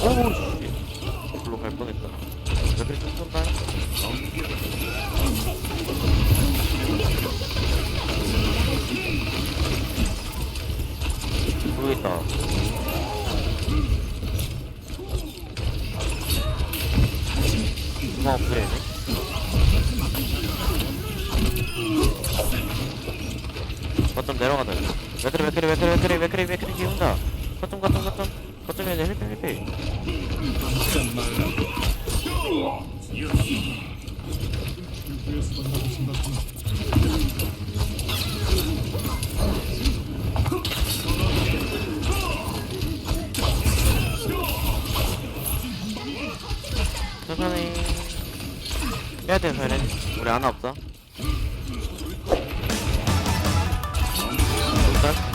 어우 씨 글로 갈 뻔했다 왜 그래 좀 쏜다 모르겠다 누가 업그레이네 거점 내려가다 맥크리 맥크리 맥크리 맥크리 맥크리 맥크리 기운다 거점 거점 거점 거점에 내 힐패 힐패 천천히 빼야 돼 서현이 우리 하나 없어. 일단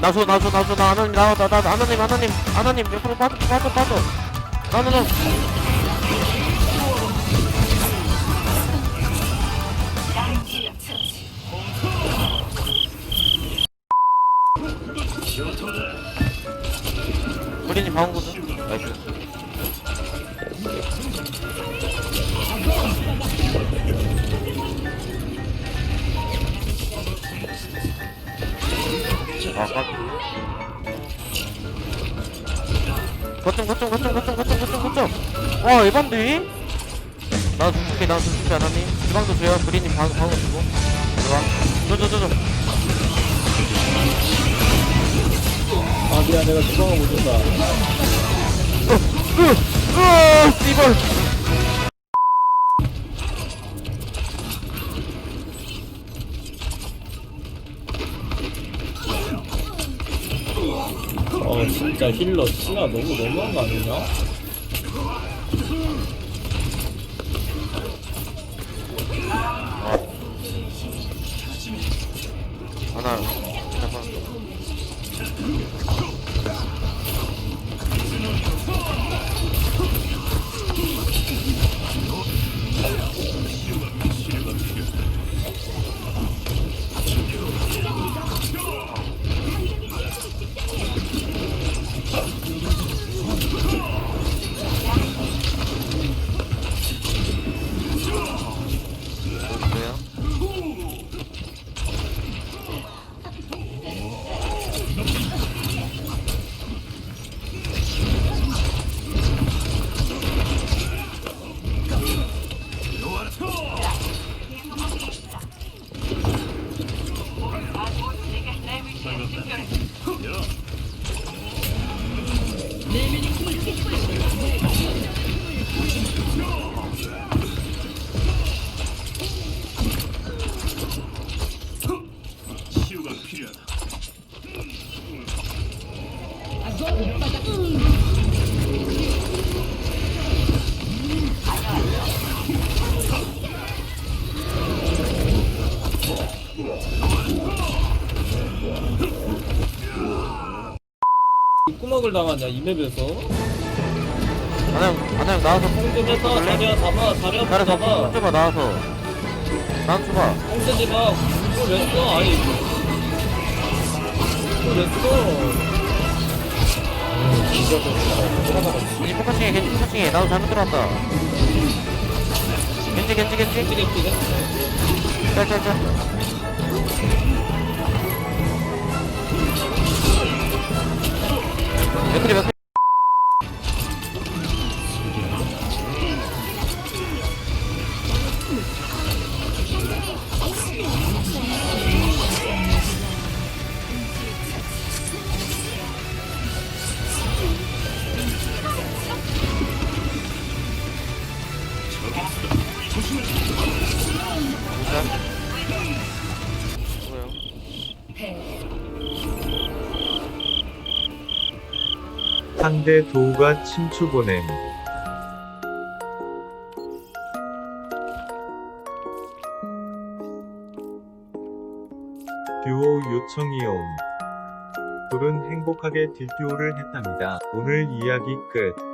나줘 나줘 나줘 나 하나님 나와 나나 하나님 하나님 하나님 옆으로 빠져 빠져 빠져. 나는 우리님 방어거든 나이스 거점 거점 거점 거점 거점 거점 거점. 와 에반데? 나도 죽게 나도 죽게 하나님. 주방도 줘요. 그린님 방 방어 주고. 주방 저저저저. 아 미안 내가 주방을 못 준다. 으아 씨발 어 진짜 힐러 신화 너무 너무한 거 아니냐? 하나 잠깐 내 믿음을 폭발시켜 입구먹을 당하냐 이 맵에서? 하나 하나 나와서 뺐다 볼래? 자리야 잡아 자리야 잘해서 잡아 뽕 줘봐 나와서. 난 줘봐. 집아 이거 왜 써? 아니. 이거 왜 써? 이 포커싱해 겐지 포커싱해 나도 잘못 들어왔다. 겐지 겐지 겐지? 찌개 찌개 짤짤짤 상대 도우가 침투 보냄. 듀오 요청이 옴. 둘은 행복하게 딜듀오를 했답니다. 오늘 이야기 끝.